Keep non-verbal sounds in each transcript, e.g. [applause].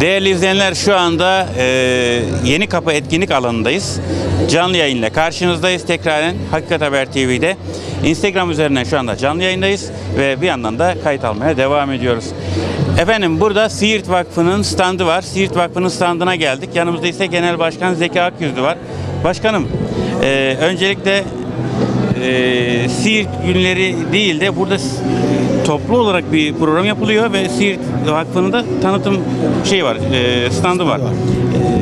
Değerli izleyenler şu anda e, Yeni Kapı etkinlik alanındayız. Canlı yayınla karşınızdayız tekraren Hakikat Haber TV'de. Instagram üzerinden şu anda canlı yayındayız ve bir yandan da kayıt almaya devam ediyoruz. Efendim burada Siirt Vakfı'nın standı var. Siirt Vakfı'nın standına geldik. Yanımızda ise Genel Başkan Zeki Akyüzlü var. Başkanım e, öncelikle e, Siirt günleri değil de burada toplu olarak bir program yapılıyor ve Siirt Vakfı'nın da tanıtım şey var, e, standı var.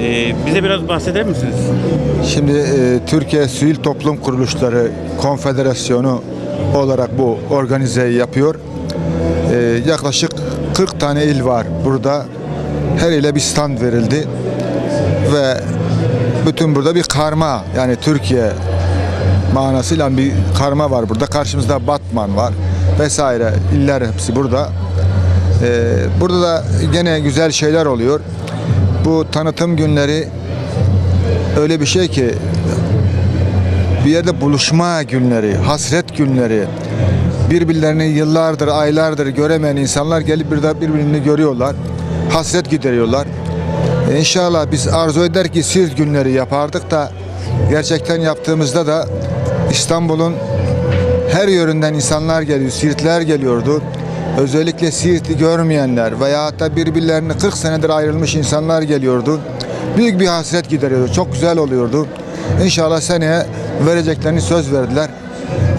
E, bize biraz bahseder misiniz? Şimdi e, Türkiye Sivil Toplum Kuruluşları Konfederasyonu olarak bu organizeyi yapıyor. E, yaklaşık 40 tane il var burada. Her ile bir stand verildi ve bütün burada bir karma yani Türkiye manasıyla bir karma var burada. Karşımızda Batman var vesaire iller hepsi burada. Ee, burada da gene güzel şeyler oluyor. Bu tanıtım günleri öyle bir şey ki bir yerde buluşma günleri, hasret günleri, birbirlerini yıllardır, aylardır göremeyen insanlar gelip bir daha birbirini görüyorlar. Hasret gideriyorlar. E, İnşallah biz arzu eder ki Siirt günleri yapardık da gerçekten yaptığımızda da İstanbul'un her yönünden insanlar geliyor, Siirtler geliyordu. Özellikle Siirt'i görmeyenler veya hatta birbirlerini 40 senedir ayrılmış insanlar geliyordu. Büyük bir hasret gideriyordu. Çok güzel oluyordu. İnşallah seneye vereceklerini söz verdiler.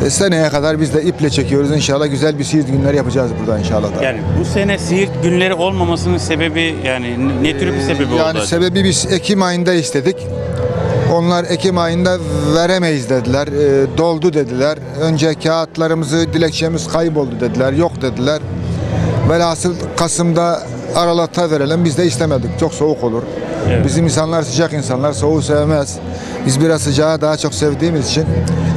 E, seneye kadar biz de iple çekiyoruz. İnşallah güzel bir Siirt günleri yapacağız burada inşallah. Da. Yani bu sene Siirt günleri olmamasının sebebi yani ne- tür bir sebebi oldu? Yani acaba? sebebi biz Ekim ayında istedik. Onlar Ekim ayında veremeyiz dediler. e, doldu dediler. Önce kağıtlarımızı, dilekçemiz kayboldu dediler. Yok dediler. Velhasıl Kasım'da Aralık'ta verelim. Biz de istemedik. Çok soğuk olur. Evet. Bizim insanlar sıcak insanlar. Soğuğu sevmez. Biz biraz sıcağı daha çok sevdiğimiz için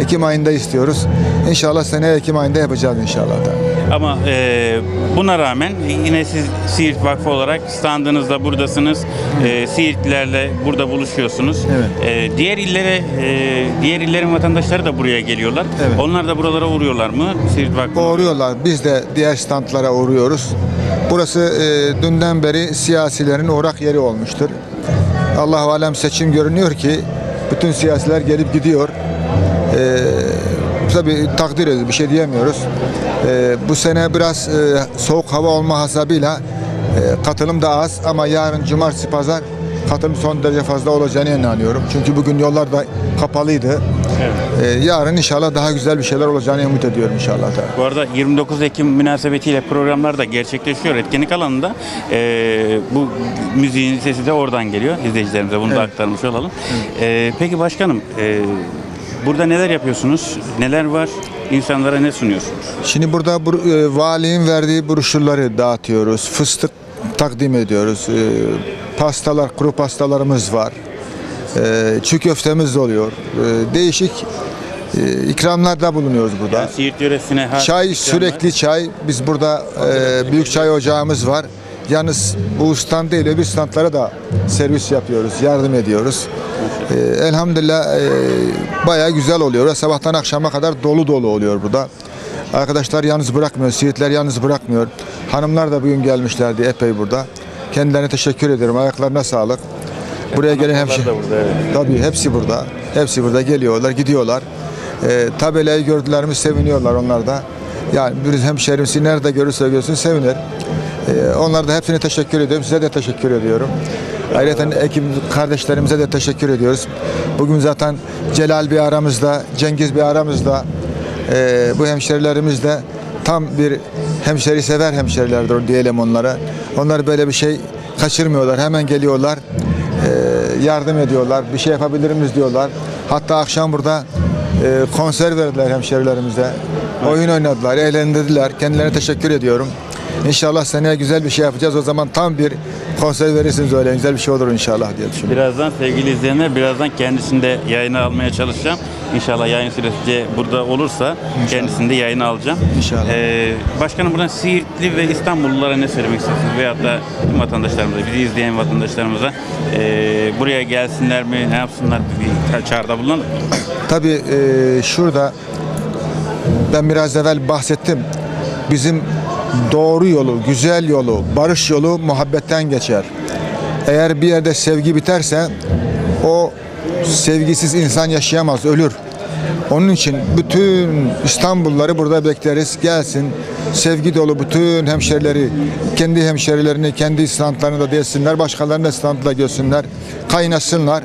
Ekim ayında istiyoruz. İnşallah seneye Ekim ayında yapacağız inşallah da. Ama e, buna rağmen yine siz Siirt Vakfı olarak standınızda buradasınız. E, Siirtlilerle burada buluşuyorsunuz. Evet. E, diğer illere, e, diğer illerin vatandaşları da buraya geliyorlar. Evet. Onlar da buralara uğruyorlar mı? Siirt Vakfı. Uğruyorlar. Biz de diğer standlara uğruyoruz. Burası e, dünden beri siyasilerin uğrak yeri olmuştur. Allah alem seçim görünüyor ki bütün siyasiler gelip gidiyor. E, tabii takdir ediyoruz. Bir şey diyemiyoruz. E, bu sene biraz e, soğuk hava olma hasabıyla e, katılım da az ama yarın cumartesi pazar katılım son derece fazla olacağını inanıyorum. Çünkü bugün yollar da kapalıydı. E, yarın inşallah daha güzel bir şeyler olacağını ümit ediyorum inşallah da. Bu arada 29 Ekim münasebetiyle programlar da gerçekleşiyor etkinlik alanında. E, bu müziğin sesi de oradan geliyor izleyicilerimize. Bunu da Evet. aktarmış olalım. E, peki başkanım, e, burada neler yapıyorsunuz? Neler var? İnsanlara ne sunuyorsunuz? Şimdi burada bu, e, valinin verdiği broşürleri dağıtıyoruz. Fıstık takdim ediyoruz. E, pastalar, kuru pastalarımız var. E, çiğ köftemiz oluyor. E, değişik e, ikramlarda bulunuyoruz burada. Yani Siirt yöresine has Çay ikramlar. sürekli çay. Biz burada e, büyük çay ocağımız var. Yalnız bu stand değil öbür standlara da servis yapıyoruz, yardım ediyoruz. E, elhamdülillah e, bayağı güzel oluyor. Sabahtan akşama kadar dolu dolu oluyor burada. Arkadaşlar yalnız bırakmıyor, Siirtler yalnız bırakmıyor. Hanımlar da bugün gelmişlerdi epey burada. Kendilerine teşekkür ederim. Ayaklarına sağlık. Buraya gelen burada, evet. Tabii hepsi burada. Hepsi burada geliyorlar, gidiyorlar. E, tabelayı gördüler mi seviniyorlar onlar da. Yani bir hemşehrimizi nerede görürse görsün sevinir. E, onlar da hepsine teşekkür ediyorum. Size de teşekkür ediyorum. Ayrıca ekip kardeşlerimize de teşekkür ediyoruz. Bugün zaten Celal bir aramızda, Cengiz bir aramızda. E, bu hemşerilerimiz de tam bir hemşeri sever hemşerilerdir diyelim onlara. Onlar böyle bir şey kaçırmıyorlar. Hemen geliyorlar. E, yardım ediyorlar. Bir şey yapabilir miyiz diyorlar. Hatta akşam burada e, konser verdiler hemşerilerimize. Oyun oynadılar, eğlendirdiler. Kendilerine teşekkür ediyorum. İnşallah seneye güzel bir şey yapacağız. O zaman tam bir konser verirsiniz öyle. Güzel bir şey olur inşallah diye düşünüyorum. Birazdan sevgili izleyenler, birazdan kendisini de yayına almaya çalışacağım. İnşallah yayın süresi burada olursa kendisini de yayına alacağım. İnşallah. Ee, başkanım buradan Siirtli ve İstanbullulara ne söylemek istersiniz? Veyahut da tüm vatandaşlarımıza, bizi izleyen vatandaşlarımıza ee, buraya gelsinler mi, ne yapsınlar bir çağrıda bulunalım. Tabii e, şurada ben biraz evvel bahsettim. Bizim doğru yolu, güzel yolu, barış yolu muhabbetten geçer. Eğer bir yerde sevgi biterse o sevgisiz insan yaşayamaz, ölür. Onun için bütün İstanbulluları burada bekleriz. Gelsin. Sevgi dolu bütün hemşerileri, kendi hemşerilerini, kendi standlarını da desinler. Başkalarını da standla görsünler. Kaynasınlar.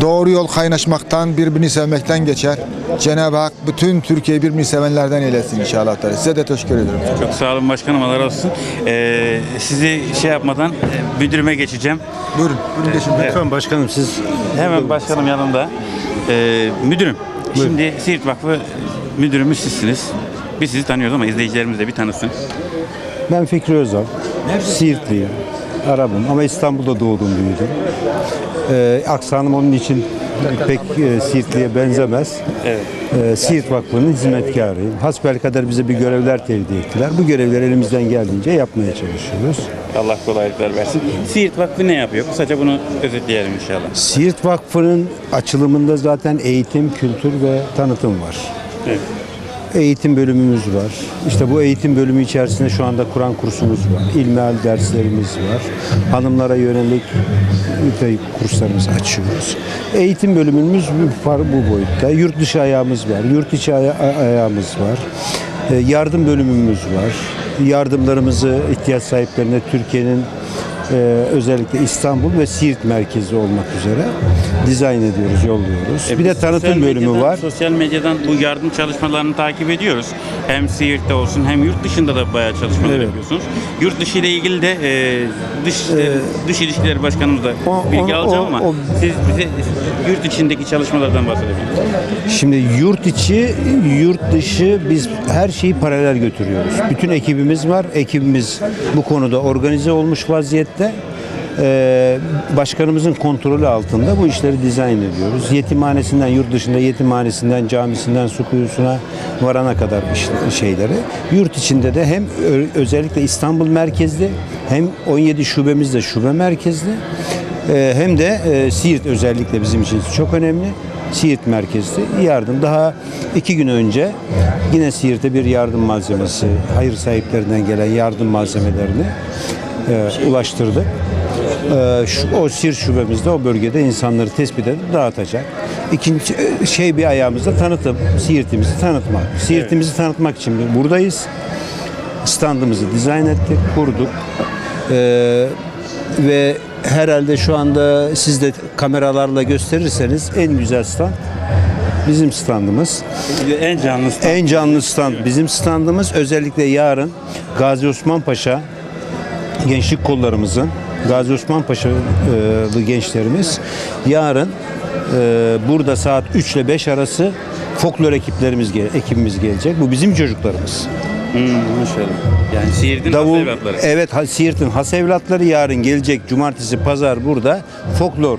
Doğru yol kaynaşmaktan, birbirini sevmekten geçer. Cenab-ı Hak bütün Türkiye'yi birbirini sevenlerden eylesin inşallah. Size de teşekkür ederim. Çok sağ olun başkanım Allah razı olsun. Ee, sizi şey yapmadan e, müdürüme geçeceğim. Buyurun. Buyurun geçin. Lütfen başkanım siz Hemen başkanım yanımda. Ee, müdürüm, şimdi Siirt Vakfı müdürümüz sizsiniz. Biz sizi tanıyoruz ama izleyicilerimiz de bir tanısın. ben Fikri Özal. Siirtliyim. Arabım ama İstanbul'da doğdum büyüdüm. Ee, aksanım onun için pek e, Siirtli'ye benzemez. Evet. Ee, Siirt Vakfı'nın hizmetkarıyım. Hasbelkader bize bir görevler tevdi ettiler. Bu görevleri elimizden geldiğince yapmaya çalışıyoruz. Allah kolaylıklar versin. Siirt Vakfı ne yapıyor? Kısaca bunu özetleyelim inşallah. Siirt Vakfı'nın açılımında zaten eğitim, kültür ve tanıtım var. Evet. Eğitim bölümümüz var. İşte bu eğitim bölümü içerisinde şu anda Kur'an kursumuz var. İlmihal derslerimiz var. Hanımlara yönelik de kurslarımızı açıyoruz. Eğitim bölümümüz bu, boyutta. Yurt dışı ayağımız var. Yurt içi aya- ayağımız var. E, Yardım bölümümüz var. Yardımlarımızı ihtiyaç sahiplerine Türkiye'nin e, özellikle İstanbul ve Siirt merkezi olmak üzere dizayn ediyoruz, yolluyoruz. bir de tanıtım bölümü medyadan- var. Sosyal medyadan bu yardım çalışmalarını takip ediyoruz. Hem Siirt'te olsun hem yurt dışında da bayağı çalışmalar Evet. yapıyorsunuz. Yurt dışı ile ilgili de e, dış e, dış ilişkileri başkanımız da o- bilgi o- alacağım o- ama o- siz bize yurt içindeki çalışmalardan bahsedebilirsiniz. Şimdi yurt içi, yurt dışı biz her şeyi paralel götürüyoruz. Bütün ekibimiz var. Ekibimiz bu konuda organize olmuş vaziyette. Ee, başkanımızın kontrolü altında bu işleri dizayn ediyoruz. Yetimhanesinden, yurt dışında yetimhanesinden, camisinden, su kuyusuna varana kadar şeyleri. Yurt içinde de hem özellikle İstanbul merkezli hem 17 şubemiz de şube merkezli. Ee, hem de e, Siirt özellikle bizim için çok önemli. Siirt merkezli yardım. Daha iki gün önce yine Siirt'e bir yardım malzemesi, hayır sahiplerinden gelen yardım malzemelerini e, ulaştırdık. E, şu, o Siirt şubemizde o bölgede insanları tespit edip dağıtacak. İkinci e, şey bir ayağımızda tanıtım, Siirt'imizi tanıtmak. Siirt'imizi tanıtmak için buradayız. Standımızı dizayn ettik, kurduk. E, ve herhalde şu anda siz de kameralarla gösterirseniz en güzel stand bizim standımız. En canlı stand. En canlı stand bizim standımız. Özellikle yarın Gazi Osman Paşa gençlik kollarımızın Gazi Osman Paşa'lı gençlerimiz yarın e, burada saat 3 ile 5 arası folklor ekiplerimiz ekibimiz gelecek. Bu bizim çocuklarımız. Hmm, maşallah. Yani Siirt'in Davul, Davul, evlatları. evet Siirt'in has evlatları yarın gelecek cumartesi pazar burada folklor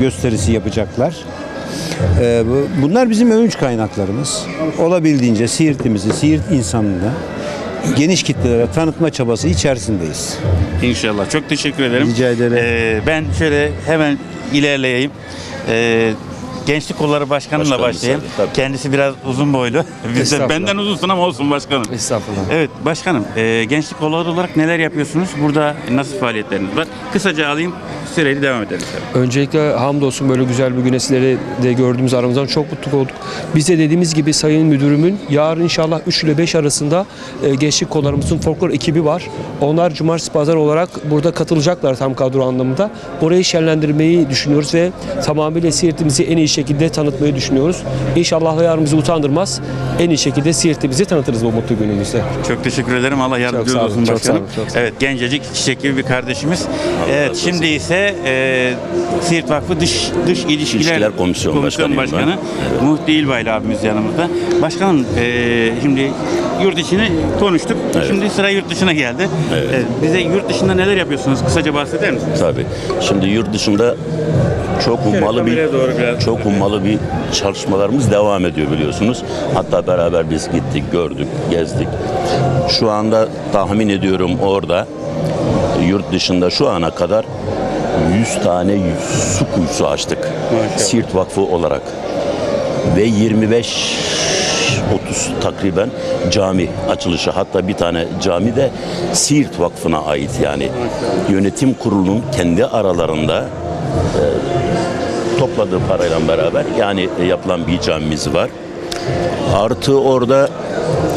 gösterisi yapacaklar. Bu- bunlar bizim övünç kaynaklarımız. Olabildiğince Siirt'imizi, Siirt insanını geniş kitlelere tanıtma çabası içerisindeyiz. İnşallah. Çok teşekkür ederim. Rica ederim. Ee, ben şöyle hemen ilerleyeyim. Ee, Gençlik Kolları Başkanımla Başkanım, başlayayım. tabii, tabii. Kendisi biraz uzun boylu. [laughs] Biz de Estağfurullah. benden uzunsun ama olsun başkanım. Estağfurullah. Evet başkanım, e, Gençlik Kolları olarak neler yapıyorsunuz? Burada nasıl faaliyetleriniz var? Kısaca alayım, süreyle devam edelim. tabii. Öncelikle hamdolsun böyle güzel bir güne sizleri de gördüğümüz aramızdan çok mutlu olduk. Biz de dediğimiz gibi Sayın Müdürümün yarın inşallah 3 ile 5 arasında e, gençlik kollarımızın folklor ekibi var. Onlar cumartesi pazar olarak burada katılacaklar tam kadro anlamında. Orayı şenlendirmeyi düşünüyoruz ve tamamıyla Siirt'imizi en iyi şekilde tanıtmayı düşünüyoruz. İnşallah yarın bizi utandırmaz. En iyi şekilde Siirt'imizi tanıtırız bu mutlu günümüzde. Çok teşekkür ederim. Allah yardımcı sağ olun, olsun çok başkanım. sağ olun, çok sağ olun. Evet, gencecik, çiçek gibi bir kardeşimiz. evet, şimdi ise e, Siirt Vakfı Dış Dış İlişkiler, İlişkiler Komisyon Başkanıyım ben. Başkanı Muhti İlbaylı abimiz yanımızda. Başkanım, e, şimdi yurt içini konuştuk. Şimdi sıra yurt dışına geldi. Evet. E, bize yurt dışında neler yapıyorsunuz? Kısaca bahseder misiniz? Tabii. Şimdi yurt dışında çok ummalı bir çok ummalı bir çalışmalarımız devam ediyor biliyorsunuz. Hatta beraber biz gittik, gördük, gezdik. Şu anda tahmin ediyorum orada yurt dışında şu ana kadar 100 tane su kuyusu açtık. Maşallah. Siirt Vakfı olarak. Ve 25 30 takriben cami açılışı. Hatta bir tane cami de Siirt Vakfı'na ait yani. Yönetim kurulunun kendi aralarında topladığı parayla beraber yani yapılan bir camimiz var. Artı orada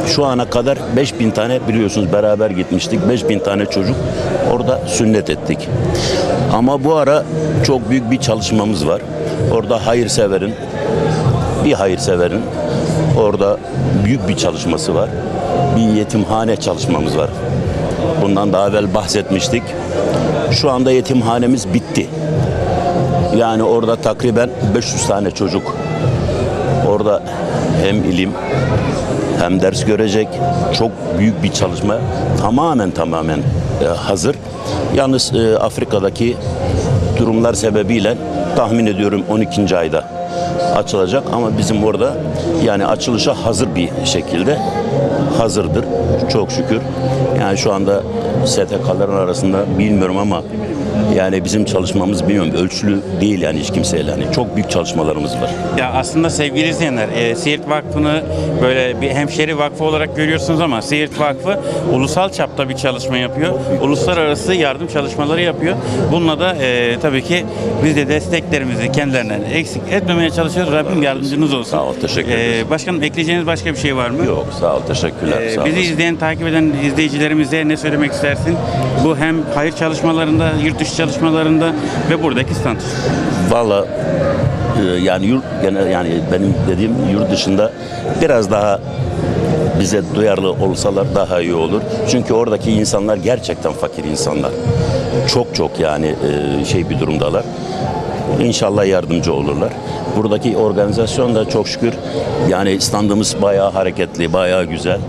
şu ana kadar 5000 tane biliyorsunuz beraber gitmiştik. 5000 tane çocuk orada sünnet ettik. Ama bu ara çok büyük bir çalışmamız var. Orada hayırseverin bir hayırseverin orada büyük bir çalışması var. Bir yetimhane çalışmamız var. Bundan daha evvel bahsetmiştik. Şu anda yetimhanemiz bitti. Yani orada takriben 500 tane çocuk orada hem ilim hem ders görecek. Çok büyük bir çalışma. Tamamen tamamen e, hazır. Yalnız e, Afrika'daki durumlar sebebiyle tahmin ediyorum 12. ayda açılacak ama bizim orada yani açılışa hazır bir şekilde hazırdır. Çok şükür. Yani şu anda STK'ların arasında bilmiyorum ama yani bizim çalışmamız bilmiyorum ölçülü değil yani hiç kimseyle. Yani çok büyük çalışmalarımız var. Ya aslında sevgili izleyenler, e, Siirt Vakfı'nı böyle bir hemşeri vakfı olarak görüyorsunuz ama Siirt Vakfı ulusal çapta bir çalışma yapıyor. Uluslararası yardım çalışmaları yapıyor. Bununla da e, tabii ki biz de desteklerimizi kendilerinden eksik etmemeye çalışıyoruz. Rabbim yardımcınız olsun. Sağ ol, teşekkür ederiz. E, başkanım ekleyeceğiniz başka bir şey var mı? Yok sağ ol teşekkürler. Sağ bizi olasın. izleyen, takip eden izleyicilerimize ne söylemek istersin? Bu hem hayır çalışmalarında, yurt dışı çalışmalarında ve buradaki stand. Valla e, yani yurt yani benim dediğim yurt dışında biraz daha bize duyarlı olsalar daha iyi olur. Çünkü oradaki insanlar gerçekten fakir insanlar. Çok çok yani e, şey bir durumdalar. İnşallah yardımcı olurlar. Buradaki organizasyon da çok şükür yani standımız bayağı hareketli, bayağı güzel.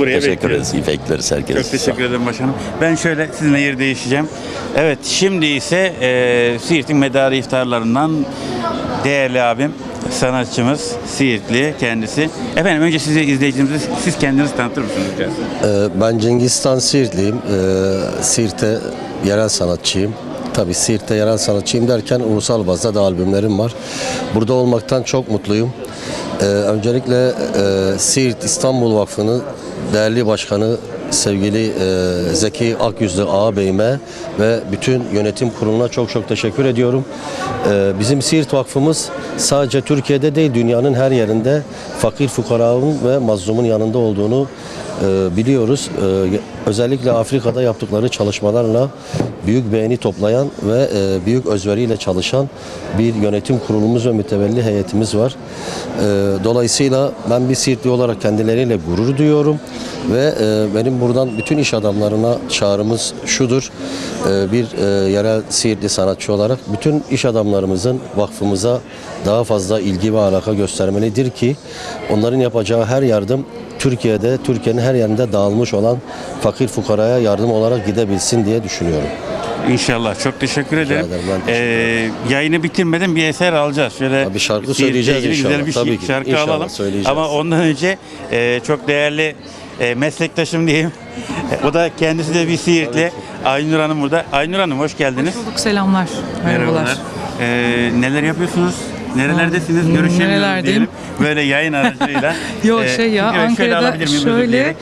Buraya Teşekkür bekliyoruz. ederiz. Bekleriz herkese. Çok teşekkür ederim başkanım. Ben şöyle sizinle yer değişeceğim. Evet şimdi ise e, Siirt'in medarı iftarlarından değerli abim, sanatçımız, Siirtli kendisi. Efendim önce sizi izleyicilerimize siz kendinizi tanıtır mısınız? biraz? Ee, Ben Cengizistan Siirtliyim. Ee, Siirt'te yerel sanatçıyım. Tabii Siirt'te yerel sanatçıyım derken ulusal bazda da albümlerim var. Burada olmaktan çok mutluyum. Ee, Öncelikle e, Siirt İstanbul Vakfı'nın değerli başkanı sevgili e, Zeki Akyüzlü ağabeyime ve bütün yönetim kuruluna çok çok teşekkür ediyorum. Ee, Bizim Siirt Vakfımız sadece Türkiye'de değil dünyanın her yerinde fakir fukaranın ve mazlumun yanında olduğunu e, biliyoruz. E, özellikle Afrika'da yaptıkları çalışmalarla büyük beğeni toplayan ve e, büyük özveriyle çalışan bir yönetim kurulumuz ve mütevelli heyetimiz var. E, dolayısıyla ben bir Siirtli olarak kendileriyle gurur duyuyorum ve e, benim buradan bütün iş adamlarına çağrımız şudur. E, bir yerel Siirtli sanatçı olarak bütün iş adamlarımızın vakfımıza daha fazla ilgi ve alaka göstermelidir ki onların yapacağı her yardım Türkiye'de, Türkiye'nin her yerinde dağılmış olan fakir fukaraya yardım olarak gidebilsin diye düşünüyorum. İnşallah. Çok teşekkür ederim. ederim, ben teşekkür Ee, yayını bitirmeden bir eser alacağız. Şöyle Tabii şarkı söyleyeceğiz inşallah. Güzel bir Tabii şi- ki. şarkı İnşallah alalım. söyleyeceğiz. Ama ondan önce e, çok değerli e, meslektaşım diyeyim. o da kendisi de bir Siirtli. Aynur Hanım burada. Aynur Hanım hoş geldiniz. Bulduk selamlar. Merhabalar. Ee, neler yapıyorsunuz? Nerelerdesiniz? Görüşemiyoruz nerelerdeyim? diyelim. Böyle yayın aracılığıyla. [laughs] Yok Ee, şey ya şöyle Ankara'da alabilir miyim özür şöyle dileyerek?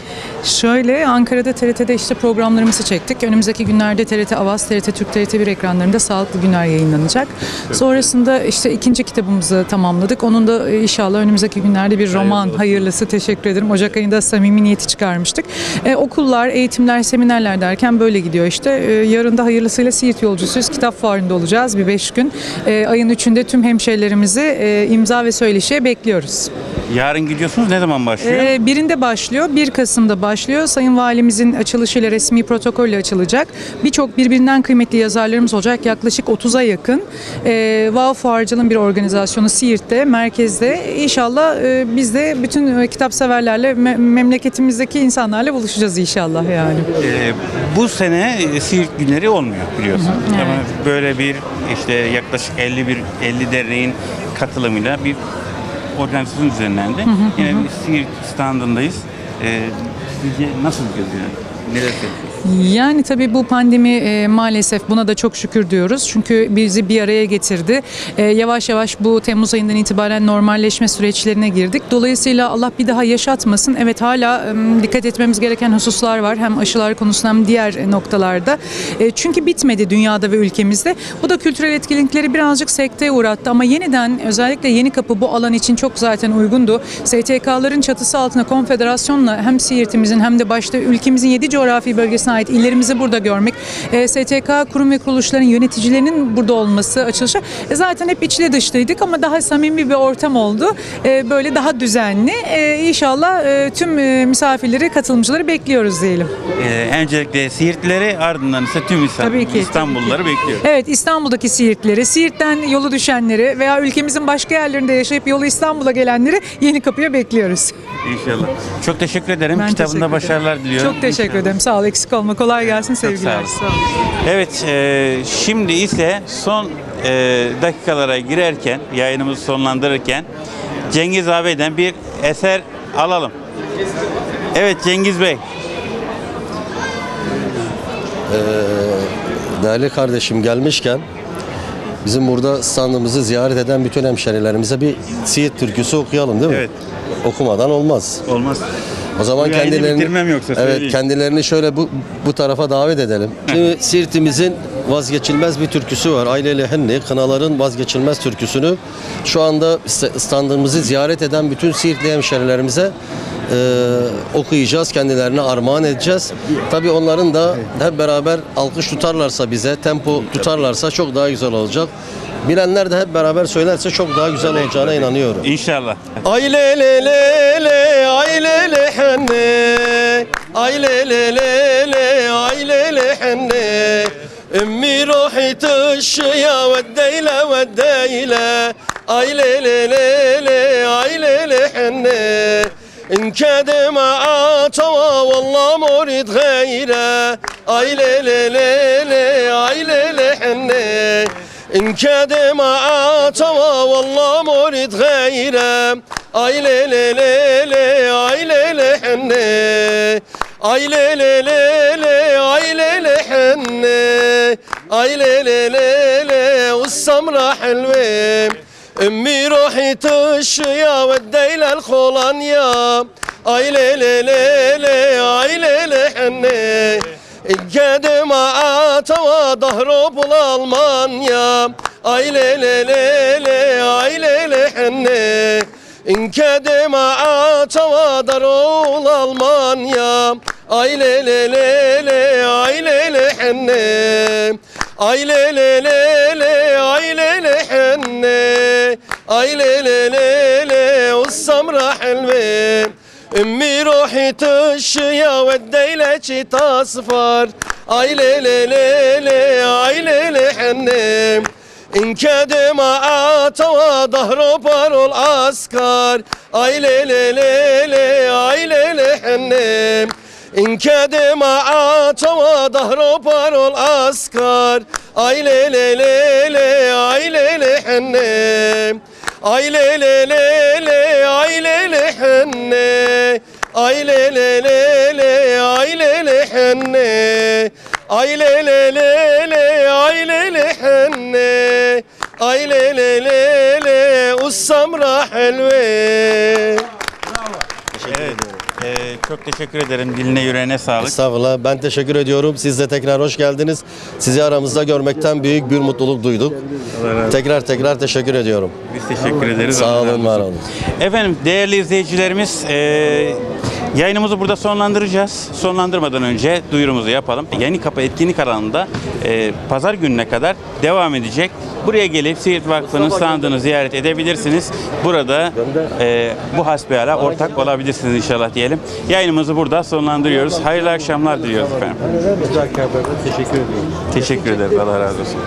şöyle Ankara'da TRT'de işte programlarımızı çektik. Önümüzdeki günlerde TRT Avaz, TRT Türk, TRT 1 ekranlarında Sağlıklı Günler yayınlanacak. Sonrasında işte ikinci kitabımızı tamamladık. Onun da e, inşallah önümüzdeki günlerde bir roman hayırlısı teşekkür ederim. Ocak ayında samimi niyeti çıkarmıştık. Ee, okullar, eğitimler, seminerler derken böyle gidiyor işte. Ee, yarın da hayırlısıyla Siirt yolcusuyuz. Kitap fuarında olacağız bir beş gün. Ee, ayın üçünde tüm hemşehrilerimizi e, imza ve söyleşiye bekliyoruz. Yarın gidiyorsunuz. Ne zaman başlıyor? Ee, birinde başlıyor, 1 Kasım'da başlıyor. Sayın Valimizin açılışıyla resmi protokolle açılacak. Birçok birbirinden kıymetli yazarlarımız olacak. Yaklaşık 30'a yakın. Ee, Vav Fuarcılığın bir organizasyonu Siirt'te, merkezde. İnşallah e, biz de bütün e, kitap severlerle, me- memleketimizdeki insanlarla buluşacağız inşallah yani. Ee, bu sene e, Siirt günleri olmuyor biliyorsun. Ama böyle bir işte yaklaşık 51 50 derneğin katılımıyla bir organizasyon düzenlendi. Yine bir Siirt standındayız. Ee, sizce nasıl gidiyor? Neler söylüyorsunuz? Yani tabii bu pandemi e, maalesef buna da çok şükür diyoruz. Çünkü bizi bir araya getirdi. E, yavaş yavaş bu Temmuz ayından itibaren normalleşme süreçlerine girdik. Dolayısıyla Allah bir daha yaşatmasın. Evet hala e, dikkat etmemiz gereken hususlar var. Hem aşılar konusunda hem diğer noktalarda. E, çünkü bitmedi dünyada ve ülkemizde. Bu da kültürel etkinlikleri birazcık sekteye uğrattı. Ama yeniden özellikle Yeni Kapı bu alan için çok zaten uygundu. STK'ların çatısı altında konfederasyonla hem Siirt'imizin hem de başta ülkemizin 7 coğrafi bölgesine ait illerimizi burada görmek, e, STK kurum ve kuruluşların yöneticilerinin burada olması açılışı e, zaten hep içli dışlıydık ama daha samimi bir ortam oldu. E, böyle daha düzenli. E, inşallah e, tüm e, misafirleri, katılımcıları bekliyoruz diyelim. Ee, öncelikle Siirtlileri ardından ise tüm Tabii ki, İstanbulluları bekliyoruz. Evet İstanbul'daki Siirtlileri, Siirt'ten yolu düşenleri veya ülkemizin başka yerlerinde yaşayıp yolu İstanbul'a gelenleri Yeni Kapı'ya bekliyoruz. İnşallah. Çok teşekkür ederim. Ben Kitabında teşekkür başarılar ederim. diliyorum. Çok teşekkür İnşallah. ederim. Sağ ol. Eksik olma. Kolay gelsin. sağ Sevgiler. olun. Sağ ol. Evet, e, şimdi ise son e, dakikalara girerken, yayınımızı sonlandırırken Cengiz abi'den bir eser alalım. Evet Cengiz Bey. Değerli kardeşim gelmişken bizim burada standımızı ziyaret eden bütün hemşerilerimize bir Siirt türküsü okuyalım değil mi? Evet. Okumadan olmaz. Olmaz. O zaman Bu kendilerini bitirmem yoksa, Evet, söyleyeyim. kendilerini şöyle bu bu tarafa davet edelim. Şimdi Siirt'imizin vazgeçilmez bir türküsü var. Aileli Henni Kınaların vazgeçilmez türküsünü şu anda st- standımızı ziyaret eden bütün Siirtli hemşerilerimize e, okuyacağız, kendilerine armağan edeceğiz. Tabii onların da hep beraber alkış tutarlarsa bize, tempo tutarlarsa çok daha güzel olacak. Bilenler de hep beraber söylerse çok daha güzel olacağına inanıyorum. İnşallah. Ay le le le le ay le le henne ay le le le le ay le le henne veddeyle veddeyle ay le le le le ay le le henne إن كاد ما عطوا والله مريد غيره أي لي لي لي لي أي لي لي حني إن كاد ما عطوا والله مريد غيره أي لي لي لي لي أي لي لي حني أي لي لي لي لي أي لي لي حني أي لي لي لي لي والسمرة حلوة أمي روحي تشيا وديلة الخولانيا أي لي لي لي لي أي لي لي حني القدم عطوا ظهره بالألمانيا أي لي لي لي لي أي لي لي حني إن كدم عطوا ظهره الألمانيا أي لي لي لي لي أي لي لي حني أي لي لي لي لي أي لي لي حني أي لي لي لي لي والسمرة حلوة أمي روحي تشيا والديلة تصفر أي لي لي لي لي أي لي لي حني إن كدم عطوا ظهره بارو العسكر أي لي لي لي لي أي لي لي حني إن كدم عطوا ظهره بارو العسكر أي لي لي لي لي أي Ay le le le le ay le le henne Ay le le le le ay le le henne Ay le le le le ay le le henne Ay le le le le ussamra helve Bravo. Teşekkür ederim e, çok teşekkür ederim. Diline yüreğine sağlık. Estağfurullah. Ben teşekkür ediyorum. Siz de tekrar hoş geldiniz. Sizi aramızda görmekten büyük bir mutluluk duyduk. Tekrar tekrar teşekkür ediyorum. Biz teşekkür ederiz. Sağ olun, var olun. Efendim değerli izleyicilerimiz e, yayınımızı burada sonlandıracağız. Sonlandırmadan önce duyurumuzu yapalım. Yeni Kapı etkinlik alanında e, pazar gününe kadar devam edecek. Buraya gelip Siirt Vakfı'nın standını ziyaret edebilirsiniz. Burada e, bu hasbihale ortak olabilirsiniz inşallah diyelim. Yayınımızı burada sonlandırıyoruz. Hayırlı akşamlar diliyoruz efendim. Teşekkür ediyorum. Teşekkür ederiz. Allah razı olsun.